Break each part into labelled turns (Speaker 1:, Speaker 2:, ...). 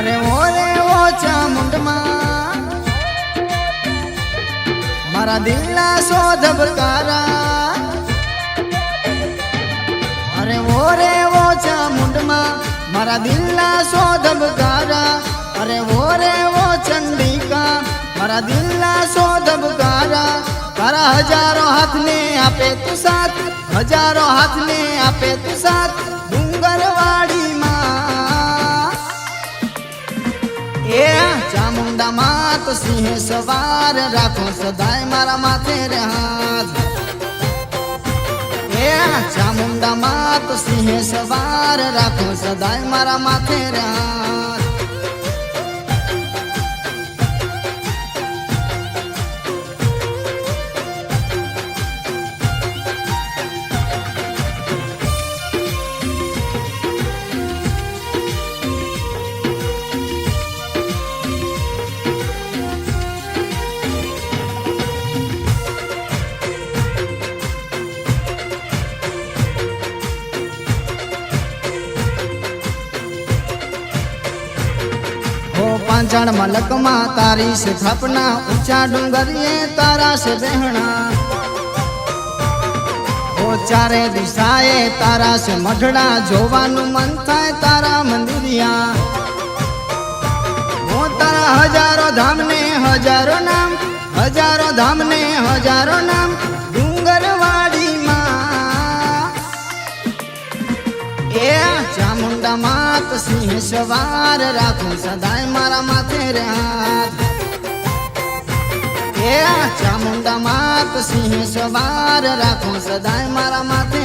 Speaker 1: અરે ઓરે ઓ ચામુંડમાં મારા દિલના સો ધબકારા અરે ઓરે ઓ ચામુંડમાં મારા દિલના સો ધબકારા અરે ઓરે ઓ ચંડિકા મારા દિલના સો ધબકારા તારા હજારો હાથને આપે તું સાથ હજારો હાથને આપે તું સાથ ચામુંડા માત સિંહ સવાર રાખો સદાય મારા માથે રે હાથ એ ચામુંડા માત સિંહ સવાર રાખો સદાય મારા માથે રે હાથ પાંચાળ મલકમાં તારી છે ઊંચા ડુંગરીએ તારા છે બહેણા. ઓ ચારે દિશાએ તારા છે મઢડા, જોવાનું મન થાય તારા મંદિરિયા. હો તારા હજારો ધામને હજારો નામ, હજારો ધામને હજારો નામ સવાર રાખું સદાય મારા માથે રે હાથ એ ચામુંડા માત સિંહ સવાર રાખું સદાય મારા માથે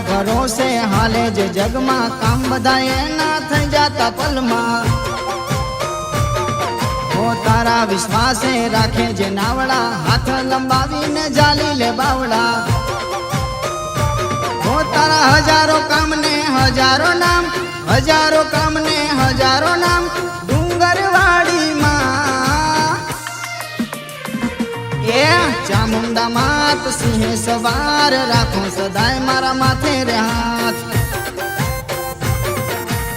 Speaker 1: તારા ભરોસે હાલે જે જગમાં. કામ બધા એના થઈ જાતા પલમાં. તારા વિશ્વાસે રાખે જે નાવડા. હાથ લંબાવીને જાલી લે બાવડા. હો તારા હજારો કામને હજારો નામ. હજારો કામને હજારો નામ. ચામુંડા માત, સિંહે સવાર રાખો, સદાય મારા માથે રે હાથ.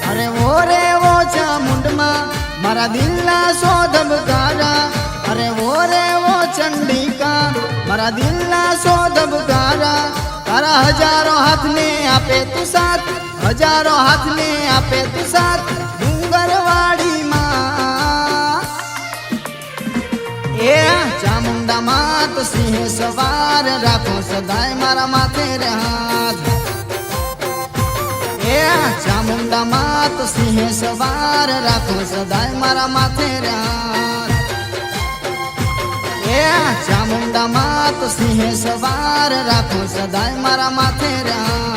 Speaker 1: અરે ઓ રે ઓ ચામુંડમાં, મારા દિલના સો ધબકારા. અરે ઓ રે ઓ ચંડિકા, મારા દિલના સો ધબકારા. તારા હજારો હાથને આપે તું સાથ, હજારો હાથને આપે તું સાથ. ચામુંડા માત સિંહ સવાર રાખો સદાય મારા માથે રે હાથ. એ ચામુંડા માત સિંહ સવાર રાખો સદાય મારા માથે રે હાથ. એ ચામુંડા માત સિંહ સવાર રાખો સદાય મારા માથે રે હાથ.